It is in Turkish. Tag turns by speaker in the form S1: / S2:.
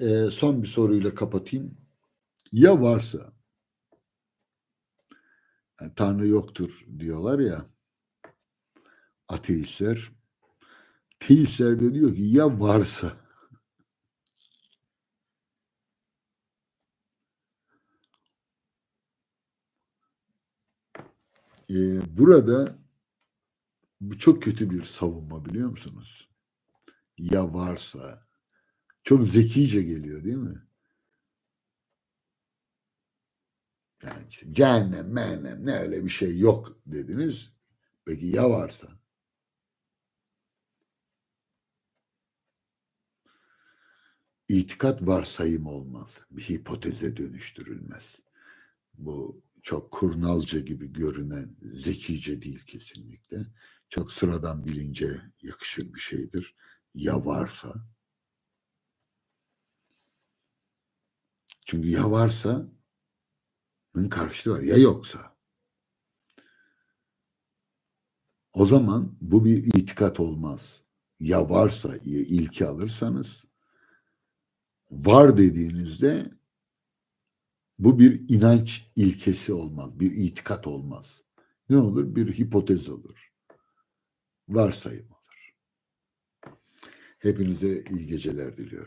S1: e, son bir soruyla kapatayım. Ya varsa yani Tanrı yoktur diyorlar ya ateistler. Teistler de diyor ki ya varsa e, burada bu çok kötü bir savunma biliyor musunuz? Ya varsa çok zekice geliyor değil mi? Yani işte cehennem, mehennem ne öyle bir şey yok dediniz. Peki ya varsa? İtikat varsayım olmaz. Bir hipoteze dönüştürülmez. Bu çok kurnalca gibi görünen zekice değil kesinlikle. Çok sıradan bilince yakışır bir şeydir. Ya varsa? Çünkü ya varsa bunun karşılığı var. Ya yoksa? O zaman bu bir itikat olmaz. Ya varsa ilki alırsanız var dediğinizde bu bir inanç ilkesi olmaz. Bir itikat olmaz. Ne olur? Bir hipotez olur. Varsayım olur. Hepinize iyi geceler diliyorum.